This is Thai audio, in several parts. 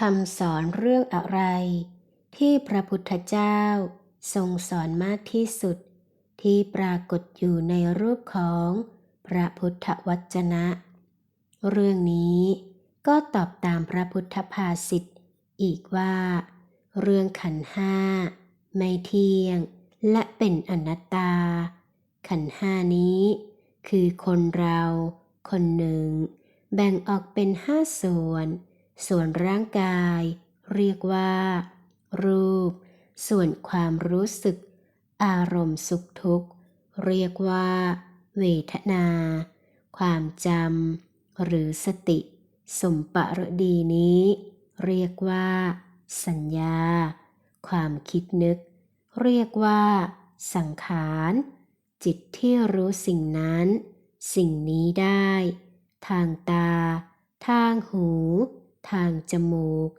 คำสอนเรื่องอะไร ที่พระพุทธเจ้าทรงสอนมากที่สุด ที่ปรากฏอยู่ในรูปของพระพุทธวจนะ เรื่องนี้ก็ตอบตามพระพุทธภาษิตอีกว่า เรื่องขันห้าไม่เที่ยงและเป็นอนัตตา ขันห้านี้ คือคนเรา คนหนึ่ง แบ่งออกเป็นห้าส่วน ส่วนร่างกาย เรียกว่า รูป ส่วนความรู้สึก อารมณ์สุขทุกข์ เรียกว่า เวทนา ความจำหรือสติ สมปรดีนี้ เรียกว่า สัญญา ความคิดนึก เรียกว่า สังขาร จิตที่รู้สิ่งนั้น สิ่งนี้ได้ ทางตา ทางหู ทางจมูก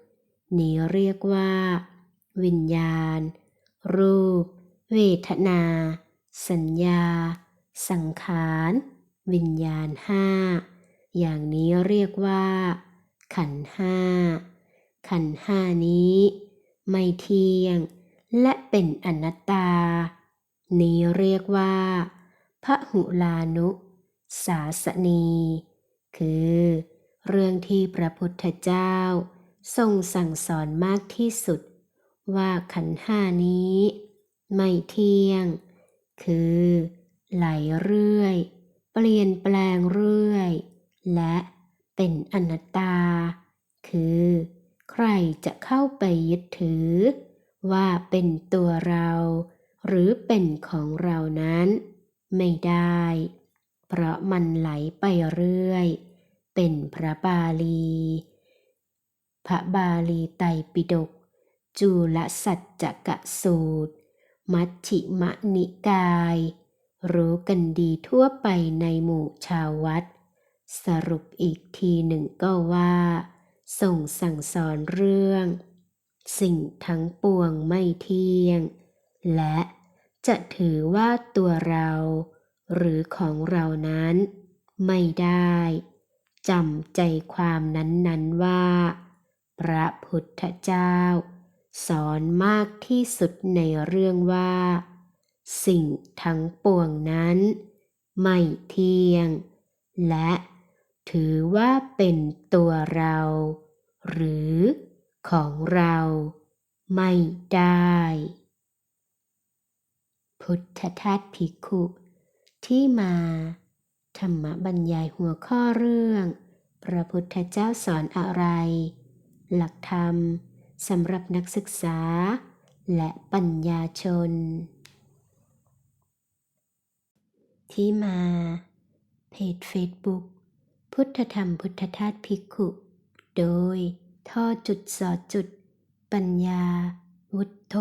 นี้เรียกว่า วิญญาณ รูป เวทนา สัญญา สังขาร วิญญาณห้าอย่างนี้เรียกว่า ขันห้าขันห้านี้ ไม่เที่ยง และเป็นอนัตตา นี้เรียกว่าพระหุลานุ สาสนี คือ เรื่องที่พระพุทธเจ้า ทรงสั่งสอนมากที่สุด ว่าขันห้านี้ ไม่เที่ยง คือ ไหลเรื่อย เปลี่ยนแปลงเรื่อย และเป็นอนัตตา คือ ใครจะเข้าไปยึดถือ ว่าเป็นตัวเรา หรือเป็นของเรานั้น ไม่ได้ เพราะมันไหลไปเรื่อย เป็นพระบาลี พระบาลีไตรปิฎกจุลสัจจกสูตร มัชฌิมนิกาย รู้กันดีทั่วไปในหมู่ชาววัด สรุปอีกทีหนึ่งก็ว่า ส่งสั่งสอนเรื่อง สิ่งทั้งปวงไม่เที่ยง และจะถือว่าตัวเรา หรือของเรานั้น ไม่ได้ จำใจความนั้นๆว่า พระพุทธเจ้า สอนมากที่สุดในเรื่องว่า สิ่งทั้งปวงนั้น ไม่เที่ยง และถือว่าเป็นตัวเรา หรือของเราไม่ได้ พุทธทาสภิกขุที่มา ธรรมบรรยายหัวข้อเรื่อง พระพุทธเจ้าสอนอะไร หลักธรรมสำหรับนักศึกษา และปัญญาชน ที่มา เพจเฟซบุ๊กพุทธธรรมพุทธทาสภิกขุ โดยท่อจุดสอจุด ปัญญา วุฒโธ